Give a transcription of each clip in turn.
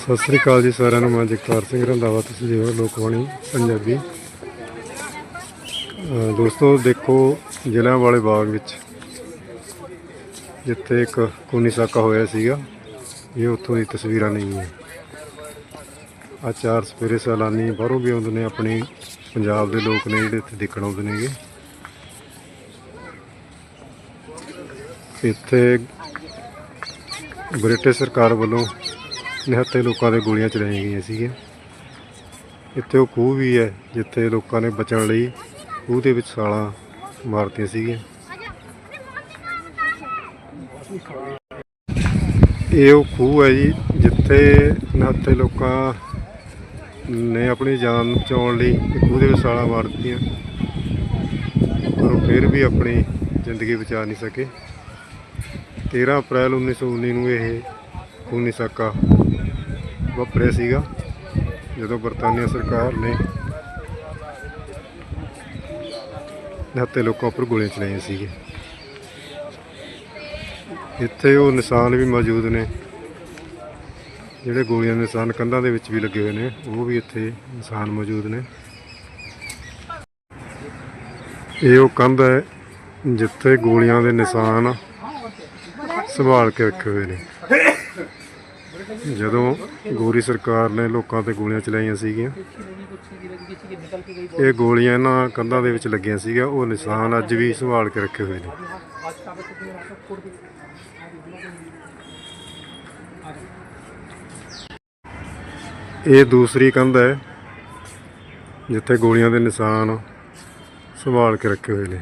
ਸਤਿ ਸ੍ਰੀ ਅਕਾਲ ਜੀ ਸਾਰਿਆਂ ਨੂੰ, ਮੈਂ ਜਗਤਾਰ ਸਿੰਘ ਰੰਧਾਵਾ, ਤੁਸੀਂ ਦੇਖੋ ਲੋਕਵਾਣੀ ਪੰਜਾਬੀ। ਦੋਸਤੋ, ਦੇਖੋ ਜ਼ਿਲ੍ਹਿਆਂ ਵਾਲੇ ਬਾਗ ਵਿੱਚ, ਜਿੱਥੇ ਇੱਕ ਕੂਨੀ ਸਾਕਾ ਹੋਇਆ ਸੀਗਾ, ਇਹ ਉੱਥੋਂ ਦੀ ਤਸਵੀਰਾਂ ਨਹੀਂ ਹੈ। ਆ ਚਾਰ ਸਪੇਰੇ ਸੈਲਾਨੀ ਬਾਹਰੋਂ ਵੀ ਆਉਂਦੇ ਨੇ, ਆਪਣੇ ਪੰਜਾਬ ਦੇ ਲੋਕ ਨੇ ਜਿਹੜੇ ਇੱਥੇ ਦੇਖਣ ਆਉਂਦੇ ਨੇਗੇ। ਇੱਥੇ ਬ੍ਰਿਟਿਸ਼ ਸਰਕਾਰ ਵੱਲੋਂ ਨਿਹੱਥੇ ਲੋਕਾਂ ਦੇ ਗੋਲੀਆਂ ਚਲਾਈਆਂ ਗਈਆਂ ਸੀਗੀਆਂ। ਇੱਥੇ ਉਹ ਖੂਹ ਵੀ ਹੈ, ਜਿੱਥੇ ਲੋਕਾਂ ਨੇ ਬਚਣ ਲਈ ਖੂਹ ਦੇ ਵਿੱਚ ਸਾਲਾਂ ਮਾਰਤੀਆਂ ਸੀਗੀਆਂ। ਇਹ ਉਹ ਖੂਹ ਹੈ ਜੀ, ਜਿੱਥੇ ਨਿਹੱਥੇ ਲੋਕਾਂ ਨੇ ਆਪਣੀ ਜਾਨ ਬਚਾਉਣ ਲਈ ਇਹ ਖੂਹ ਦੇ ਵਿੱਚ ਸਾਲਾਂ ਮਾਰ ਦਿੱਤੀਆਂ ਪਰ ਉਹ ਫਿਰ ਵੀ ਆਪਣੀ ਜ਼ਿੰਦਗੀ ਬਚਾ ਨਹੀਂ ਸਕੇ। 13 ਅਪ੍ਰੈਲ 1919 ਨੂੰ ਇਹ ਖੂਨੀ ਸਾਕਾ ਵਾਪਰਿਆ ਸੀਗਾ, ਜਦੋਂ ਬਰਤਾਨੀਆ ਸਰਕਾਰ ਨੇ ਨਿਹੱਥੇ ਲੋਕਾਂ ਉੱਪਰ ਗੋਲੀਆਂ ਚਲਾਈਆਂ ਸੀਗੇ ਇੱਥੇ ਉਹ ਨਿਸ਼ਾਨ ਵੀ ਮੌਜੂਦ ਨੇ, ਜਿਹੜੇ ਗੋਲੀਆਂ ਦੇ ਨਿਸ਼ਾਨ ਕੰਧਾਂ ਦੇ ਵਿੱਚ ਵੀ ਲੱਗੇ ਹੋਏ ਨੇ, ਉਹ ਵੀ ਇੱਥੇ ਨਿਸ਼ਾਨ ਮੌਜੂਦ ਨੇ। ਇਹ ਉਹ ਕੰਧ ਹੈ ਜਿੱਥੇ ਗੋਲੀਆਂ ਦੇ ਨਿਸ਼ਾਨ ਸੰਭਾਲ ਕੇ ਰੱਖੇ ਹੋਏ ਨੇ। ਜਦੋਂ ਗੋਰੀ ਸਰਕਾਰ ਨੇ ਲੋਕਾਂ ਤੇ ਗੋਲੀਆਂ ਚਲਾਈਆਂ ਸੀਗੀਆਂ, ਇਹ ਗੋਲੀਆਂ ਇਹਨਾਂ ਕੰਧਾਂ ਦੇ ਵਿੱਚ ਲੱਗੀਆਂ ਸੀਗੀਆਂ, ਉਹ ਨਿਸ਼ਾਨ ਅੱਜ ਵੀ ਸੰਭਾਲ ਕੇ ਰੱਖੇ ਹੋਏ ਨੇ। ਇਹ ਦੂਸਰੀ ਕੰਧ ਹੈ, ਜਿੱਥੇ ਗੋਲੀਆਂ ਦੇ ਨਿਸ਼ਾਨ ਸੰਭਾਲ ਕੇ ਰੱਖੇ ਹੋਏ ਨੇ।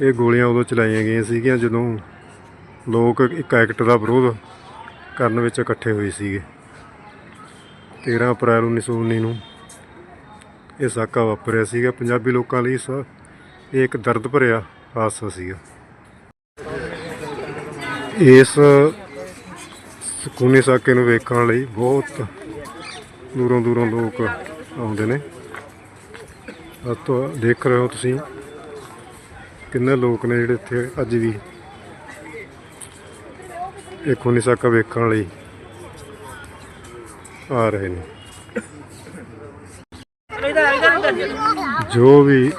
ਇਹ ਗੋਲੀਆਂ ਉਦੋਂ ਚਲਾਈਆਂ ਗਈਆਂ ਸੀਗੀਆਂ ਜਦੋਂ ਲੋਕ ਇੱਕ ਐਕਟ ਦਾ ਵਿਰੋਧ ਕਰਨ ਵਿੱਚ ਇਕੱਠੇ ਹੋਏ ਸੀਗੇ। 13 ਅਪ੍ਰੈਲ 1919 ਨੂੰ ਇਹ ਸਾਕਾ ਵਾਪਰਿਆ ਸੀਗਾ। ਪੰਜਾਬੀ ਲੋਕਾਂ ਲਈ ਸ- ਇਹ ਇੱਕ ਦਰਦ ਭਰਿਆ ਹਾਦਸਾ ਸੀਗਾ। ਇਸ ਸਕੂਨੀ ਸਾਕੇ ਨੂੰ ਵੇਖਣ ਲਈ ਬਹੁਤ ਦੂਰੋਂ ਦੂਰੋਂ ਲੋਕ ਆਉਂਦੇ ਨੇ। ਆਹ ਤੋਂ, ਦੇਖ ਰਹੇ ਹੋ ਤੁਸੀਂ ਕਿੰਨੇ ਲੋਕ ਨੇ ਜਿਹੜੇ ਇੱਥੇ ਅੱਜ ਵੀ ਇਹ ਖੂਨੀ ਸਾਕਾ ਵੇਖਣ ਲਈ ਆ ਰਹੇ ਨੇ। ਜੋ ਵੀ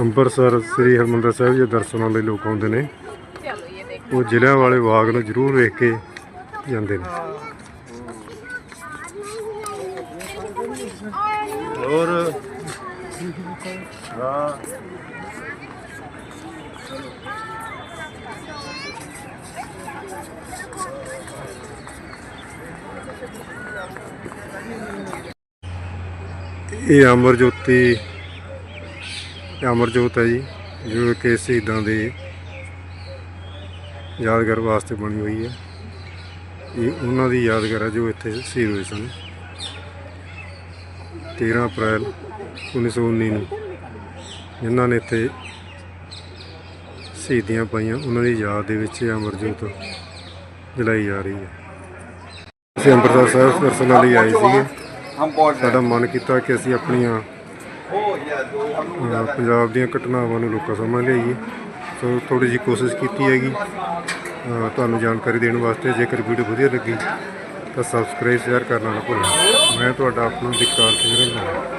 ਅੰਮ੍ਰਿਤਸਰ ਸ੍ਰੀ ਹਰਿਮੰਦਰ ਸਾਹਿਬ ਦੇ ਦਰਸ਼ਨਾਂ ਲਈ ਲੋਕ ਆਉਂਦੇ ਨੇ, ਉਹ ਜ਼ਿਲ੍ਹਿਆਂ ਵਾਲੇ ਬਾਗ ਨੂੰ ਜ਼ਰੂਰ ਵੇਖ ਕੇ ਜਾਂਦੇ ਨੇ। ਹੋਰ? ਹਾਂ ਇਹ ਅਮਰ ਜੋਤੀ ਅਮਰ ਜੋਤ ਹੈ ਜੀ, ਜੋ ਕਿ ਸ਼ਹੀਦਾਂ ਦੇ ਯਾਦਗਾਰ ਵਾਸਤੇ ਬਣੀ ਹੋਈ ਹੈ। ਇਹ ਉਹਨਾਂ ਦੀ ਯਾਦਗਾਰ ਹੈ ਜੋ ਇੱਥੇ ਸ਼ਹੀਦ ਹੋਏ ਸਨ। 13 ਅਪ੍ਰੈਲ 1919 ਨੂੰ ਜਿਨ੍ਹਾਂ ਨੇ ਇੱਥੇ ਸ਼ਹੀਦੀਆਂ ਪਾਈਆਂ, ਉਹਨਾਂ ਦੀ ਯਾਦ ਦੇ ਵਿੱਚ ਅਮਰਜੋਤ ਜਲਾਈ ਜਾ ਰਹੀ ਹੈ। ਅਸੀਂ ਅੰਮ੍ਰਿਤਸਰ ਸਾਹਿਬ ਦਰਸ਼ਨਾਂ ਲਈ ਆਏ ਸੀਗੇ। ਸਾਡਾ ਮਨ ਕੀਤਾ ਕਿ ਅਸੀਂ ਆਪਣੀਆਂ ਪੰਜਾਬ ਦੀਆਂ ਘਟਨਾਵਾਂ ਨੂੰ ਲੋਕਾਂ ਸਮਝ ਲਿਆਈਏ। ਸੋ ਥੋੜੀ ਜੀ ਕੋਸ਼ਿਸ਼ ਕੀਤੀ ਹੈਗੀ। ਤੁਹਾਨੂੰ ਜਾਣਕਾਰੀ ਦੇਣ ਵਾਸਤੇ ਜੇਕਰ ਵੀਡੀਓ ਵਧੀਆ ਲੱਗੀ ਤਾਂ ਸਬਸਕ੍ਰਾਈਬ ਸ਼ੇਅਰ ਕਰਨਾ ਨਾ ਭੁੱਲਣਾ। ਮੈਂ ਤੁਹਾਡਾ ਆਪਣਾ ਵਿਕਾਸ ਸਿੰਘ ਰੰਗਾ